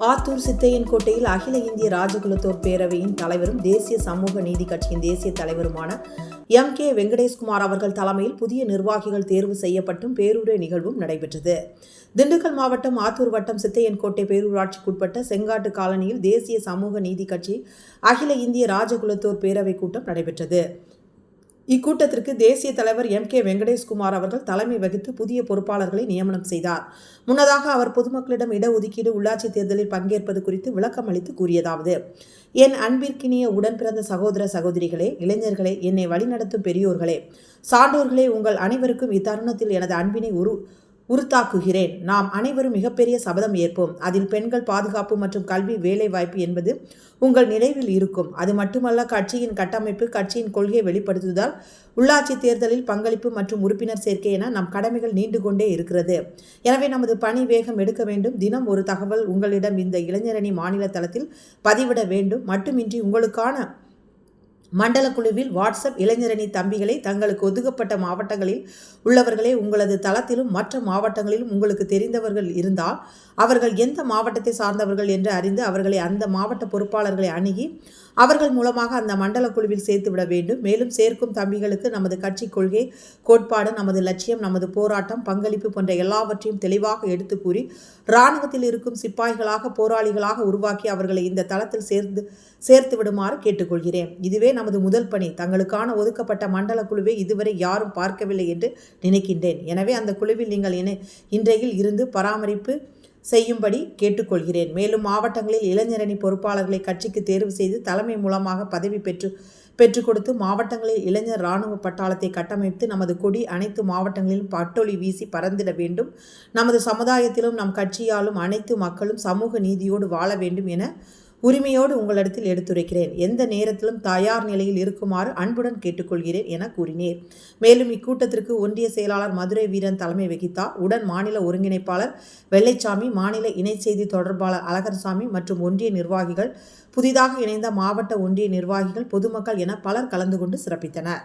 ஆத்தூர் சித்தையன் கோட்டையில் அகில இந்திய ராஜகுலத்தோர் பேரவையின் தலைவரும் தேசிய சமூக நீதி கட்சியின் தேசிய தலைவருமான எம் கே வெங்கடேஷ்குமார் அவர்கள் தலைமையில் புதிய நிர்வாகிகள் தேர்வு செய்யப்பட்டும் பேரூரை நிகழ்வும் நடைபெற்றது. திண்டுக்கல் மாவட்டம் ஆத்தூர் வட்டம் சித்தையன்கோட்டை பேரூராட்சிக்குட்பட்ட செங்காட்டு காலனியில் தேசிய சமூக நீதி கட்சி அகில இந்திய ராஜகுலத்தோர் பேரவை கூட்டம் நடைபெற்றது. இக்கூட்டத்திற்கு தேசிய தலைவர் எம் கே வெங்கடேஷ்குமார் அவர்கள் தலைமை வகித்து புதிய பொறுப்பாளர்களை நியமனம் செய்தார். முன்னதாக அவர் பொதுமக்களிடம் இடஒதுக்கீடு உள்ளாட்சி தேர்தலில் பங்கேற்பது குறித்து விளக்கம் அளித்து கூறியதாவது என் அன்பிற்கினிய உடன் பிறந்த சகோதர சகோதரிகளே இளைஞர்களே என்னை வழிநடத்தும் பெரியோர்களே சான்றோர்களே உங்கள் அனைவருக்கும் இத்தருணத்தில் எனது அன்பினை உரு உறுத்தாக்குகிறேன் நாம் அனைவரும் மிகப்பெரிய சபதம் ஏற்போம். அதில் பெண்கள் பாதுகாப்பு மற்றும் கல்வி வேலை வாய்ப்பு என்பது உங்கள் நினைவில் இருக்கும். அது மட்டுமல்ல கட்சியின் கட்டமைப்பு கட்சியின் கொள்கையை வெளிப்படுத்துவதால் உள்ளாட்சி தேர்தலில் பங்களிப்பு மற்றும் உறுப்பினர் சேர்க்கை என நம் கடமைகள் நீண்டு கொண்டே இருக்கிறது. எனவே நமது பணி வேகம் எடுக்க வேண்டும். தினம் ஒரு தகவல் உங்களிடம் இந்த இளைஞரணி மாநில தளத்தில் பதிவிட வேண்டும். மட்டுமின்றி உங்களுக்கான மண்டல குழுவில் வாட்ஸ்அப் இளைஞரணி தம்பிகளை தங்களுக்கு ஒதுக்கப்பட்ட மாவட்டங்களில் உள்ளவர்களே உங்களது தளத்திலும் மற்ற மாவட்டங்களிலும் உங்களுக்கு தெரிந்தவர்கள் இருந்தால் அவர்கள் எந்த மாவட்டத்தை சார்ந்தவர்கள் என்று அறிந்து அவர்களை அந்த மாவட்ட பொறுப்பாளர்களை அணுகி அவர்கள் மூலமாக அந்த மண்டல குழுவில் சேர்த்து விட வேண்டும். மேலும் சேர்க்கும் தம்பிகளுக்கு நமது கட்சி கொள்கை கோட்பாடு நமது லட்சியம் நமது போராட்டம் பங்களிப்பு போன்ற எல்லாவற்றையும் தெளிவாக எடுத்து கூறி இராணுவத்தில் இருக்கும் சிப்பாய்களாக போராளிகளாக உருவாக்கி அவர்களை இந்த தளத்தில் சேர்ந்து சேர்த்து விடுமாறு கேட்டுக்கொள்கிறேன். இதுவே நமது முதல் பணி. தங்களுக்கான ஒதுக்கப்பட்ட மண்டல குழுவை இதுவரை யாரும் பார்க்கவில்லை என்று நினைக்கின்றேன். எனவே அந்த குழுவில் நீங்கள் இணை இன்றையில் இருந்து பராமரிப்பு செய்யும்படி கேட்டுக்கொள்கிறேன். மேலும் மாவட்டங்களில் இளைஞரணி பொறுப்பாளர்களை கட்சிக்கு தேர்வு செய்து தலைமை மூலமாக பதவி பெற்று பெற்றுக் கொடுத்து மாவட்டங்களில் இளைஞர் இராணுவ பட்டாளத்தை கட்டமைத்து நமது கொடி அனைத்து மாவட்டங்களிலும் பட்டொளி வீசி பறந்திட வேண்டும். நமது சமுதாயத்திலும் நம் கட்சியாலும் அனைத்து மக்களும் சமூக நீதியோடு வாழ வேண்டும் என உரிமையோடு உங்களிடத்தில் எடுத்துரைக்கிறேன். எந்த நேரத்திலும் தயார் நிலையில் இருக்குமாறு அன்புடன் கேட்டுக்கொள்கிறேன் என கூறினேர் மேலும் இக்கூட்டத்திற்கு ஒன்றிய செயலாளர் மதுரை வீரன் தலைமை வகித்தார். உடன் மாநில ஒருங்கிணைப்பாளர் வெள்ளைச்சாமி மாநில இணை செய்தி தொடர்பாளர் அழகர்சாமி மற்றும் ஒன்றிய நிர்வாகிகள் புதிதாக இணைந்த மாவட்ட ஒன்றிய நிர்வாகிகள் பொதுமக்கள் என பலர் கலந்து கொண்டு சிறப்பித்தனர்.